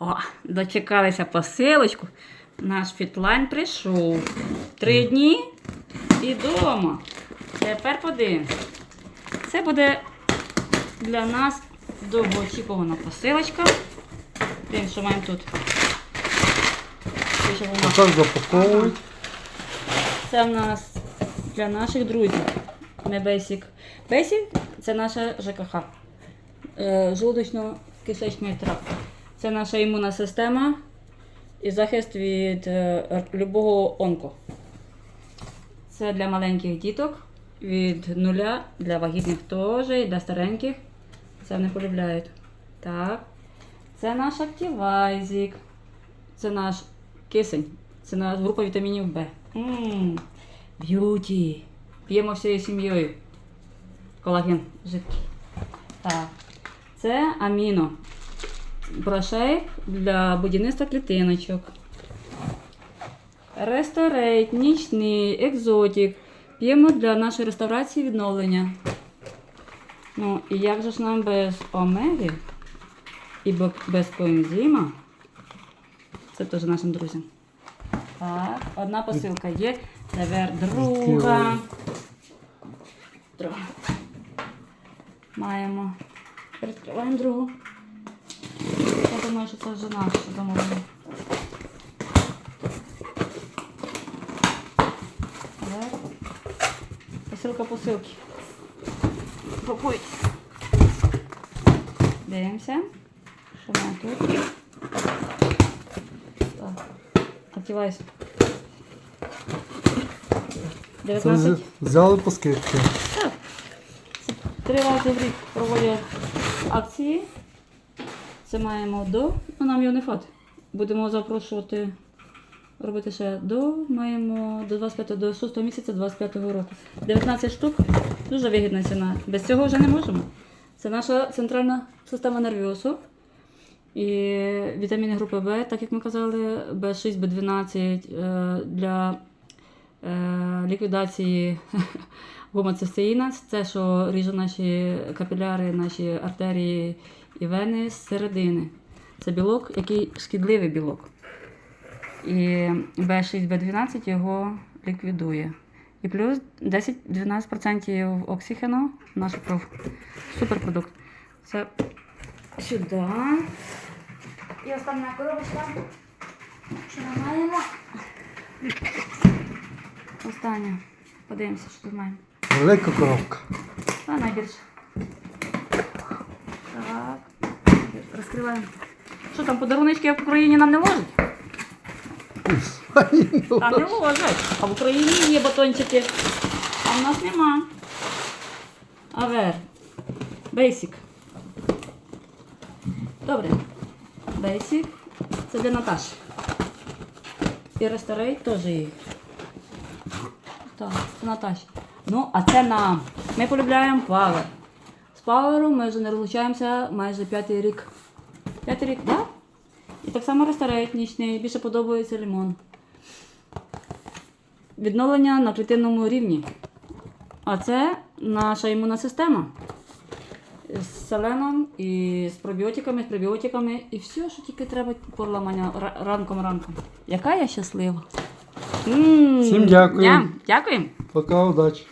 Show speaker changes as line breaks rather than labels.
О, дочекалися посилочку. Наш фітлайн прийшов. Три дні і вдома. Тепер подивимось. Це буде для нас довгоочікувана посилочка. Дивимось, що маємо тут.
Так запаковують.
Це в нас для наших друзів. Не Basic. Basic це наша ЖКХ. Е, Желудочно-кишечний тракт. Це наша імунна система і захист від е, любого онко. Це для маленьких діток від нуля, для вагітних теж, і для стареньких. Це вони полюбляють. Так. Це наш активайзік. Це наш кисень. Це наша група вітамінів Б. Б'юті. П'ємо всією сім'єю. Колаген жидкий. Так. Це аміно. Прошейк для будівництва клітиночок. Ресторейт, нічний, екзотік. П'ємо для нашої реставрації відновлення. Ну, і як же ж нам без омеги і без коензима? Це теж нашим друзям. Так, одна посилка є. Тепер друга. Друга. Маємо. Відкриваємо другу. Думаю, що це вже наше замовлення. Так. Посилка посилки. Пакуй. Дивимося. Що мене тут? Так. Активайся. 19.
взя- взяли по скидці.
Так. Три рази в рік проводять акції. Це маємо до, ну нам його не хватить. Будемо запрошувати робити ще до. Маємо до 25 до 6 місяця 25 року. 19 штук. Дуже вигідна ціна. Без цього вже не можемо. Це наша центральна система нервіосу. І вітаміни групи В, так як ми казали, В6, В12 е, для е, ліквідації гомоцистеїна. Це що ріже наші капіляри, наші артерії і вени з середини. Це білок, який шкідливий білок. І B6, B12 його ліквідує. І плюс 10-12% оксигену в нашу кров. Суперпродукт. Це сюди. І остання коробочка. Що ми маємо? Остання. Подивимося, що тут маємо.
Велика коробка.
А найбільше. Так. Розкриваємо. Що там, подаруночки в Україні нам не ложать? Там не ложать. А в Україні є батончики. А в нас нема. Авер. Бейсік. Добре. Бейсік. Це для Наташі. І ресторей теж є. Так, це Наташі. Ну, а це нам. Ми полюбляємо павер. З павером ми вже не розлучаємося майже п'ятий рік. П'ятий рік, так? Да? І так само ресторейт нічний, більше подобається лимон. Відновлення на клітинному рівні. А це наша імунна система. З селеном і з пробіотиками, з пребіотиками. І все, що тільки треба поламання ранком-ранком. Яка я щаслива.
Всім дякую.
Дякуємо.
Пока, удачі.